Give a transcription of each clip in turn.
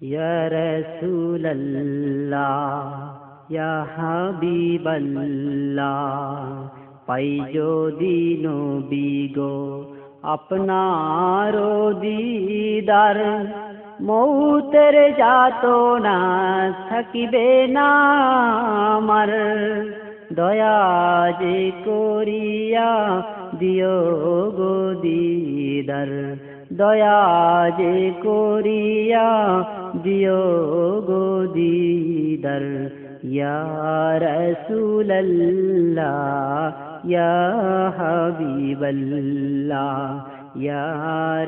ইয়া রাসূলাল্লাহ ইয়া হাবিবাল্লাহ পাই যদি নবী গো আপনার দিদার মৌতের যাত না থাকিবে না আমার দয়া যে করিয়া দিও গো দিদার দয়া যে করিয়া দিও গো দিদার ইয়া রাসূলাল্লাহ ইয়া হাবিবাল্লাহ ইয়া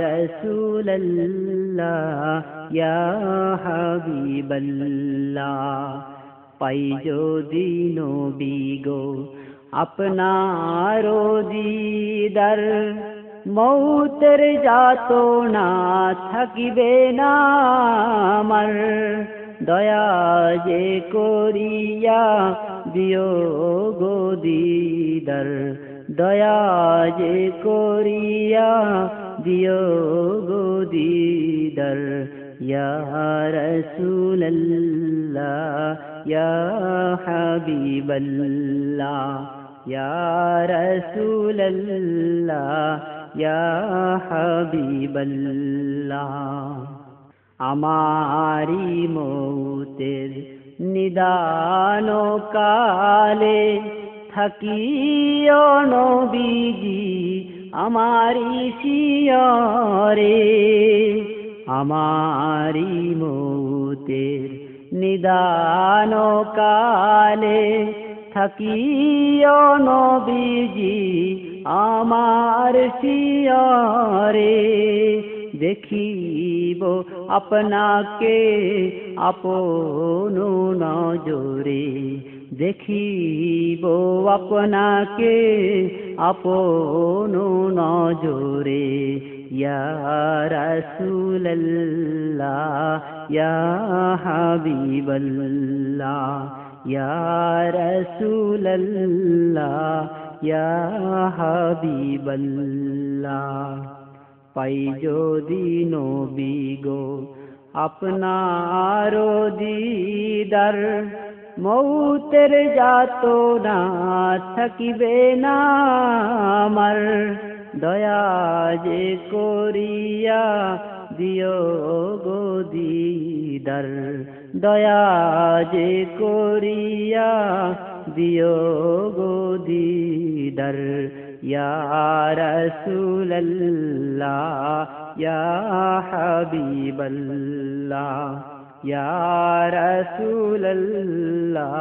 রাসূলাল্লাহ ইয়া হাবিবাল্লাহ পাই যদি নবী গো আপনার দিদার মৌতের যাত না থাকিবে না আমার দয়া যে করিয়া দিও গো দিদার দয়া যে করিয়া দিও গো দিদার ইয়া রাসূলাল্লাহ ইয়া হাবিবাল্লাহ ইয়া রাসূলাল্লাহ ইয়া হাবিবাল্লাহ আমারি মৌতের নিদান কালে থাকিও নবীজি আমারি শিয়রে আমারি মৌতের নিদান কালে থাকিও নবীজি আমার শিয়রে দেখিব আপনাকে আপন নজরে দেখিব আপনাকে আপন নজরে ইয়া یا رسول اللہ یا حبیب اللہ پائی جو دینو بیگو اپنا آرو دیدر موتر جاتو نا تھکیبے نہ مر دیا جے کوریا দিও গো দিদার দয়া যে করিয়া দিও গো দিদার ইয়া রাসূলাল্লাহ ইয়া হাবিবাল্লাহ ইয়া রাসূলাল্লাহ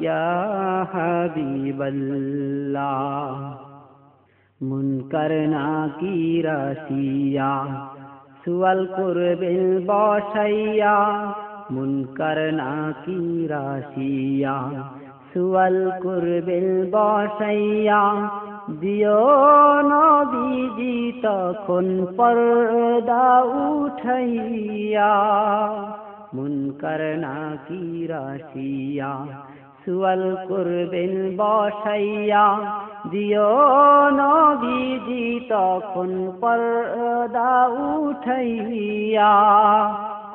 ইয়া হাবিবাল্লাহ মুনকার নাকিরাসিয়া সুয়াল করবেন বসাইয়া, মুনকার নাকিরাসিয়া সুয়াল করবেন বসাইয়া, দিও নবীজি তখন পর্দা উঠাইয়া। মুনকার নাকিরাসিয়া সুয়াল করবেন বসাইয়া দিও নবীজি তখন পর্দা উঠাইয়া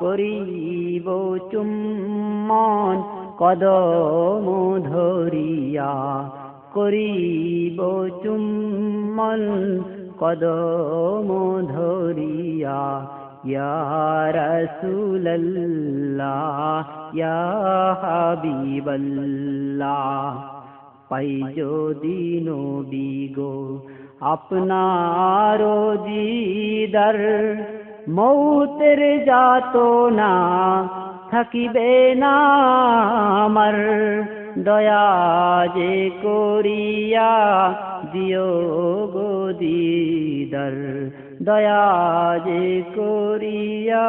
করিব চুম্মন কদম ধরিয়া করিব চুম্মন কদম ধরিয়া ইয়া রাসূলুল্লাহ ইয়া হাবিবাল্লাহ পাই যদি নবী গো, আপনার দিদার মৌতের যাত না থাকিবে না আমার। দয়া যে করিয়া দিও গো দিদার দয়া যে করিয়া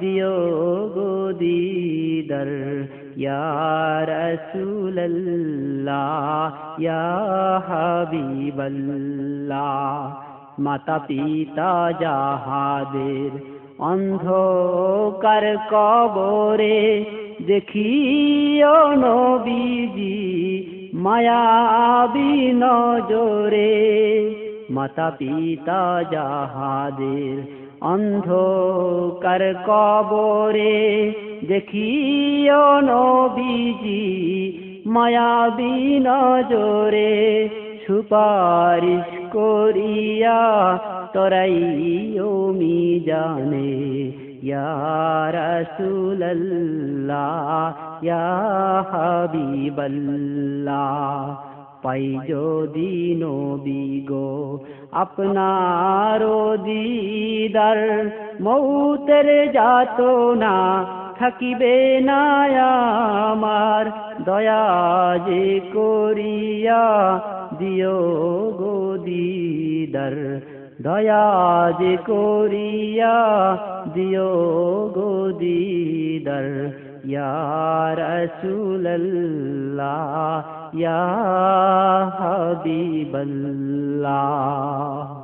দিও গো দিদার ইয়া রাসূলুল্লাহ ইয়া হাবিবাল্লাহ মাতা পিতা যাহাদের অন্ধকার কবরে দেখিও নবীজি মায়াবী নজরে। মাতা পিতা যাহাদের অন্ধকার কবরে দেখিও নবীজি মায়াবী নজরে সুপারিশ করিয়া তরাইও মি জানে রাসূলুল্লাহ ইয়া হাবিবাল্লাহ। পাই যদি নবী গো আপনার দিদার মৌতের যাত না থাকিবে না আমার। দয়া যে করিয়া দিও গো দিদার, দয়া যে করিয়া দিও গো দিদার। ইয়া یا حبیب اللہ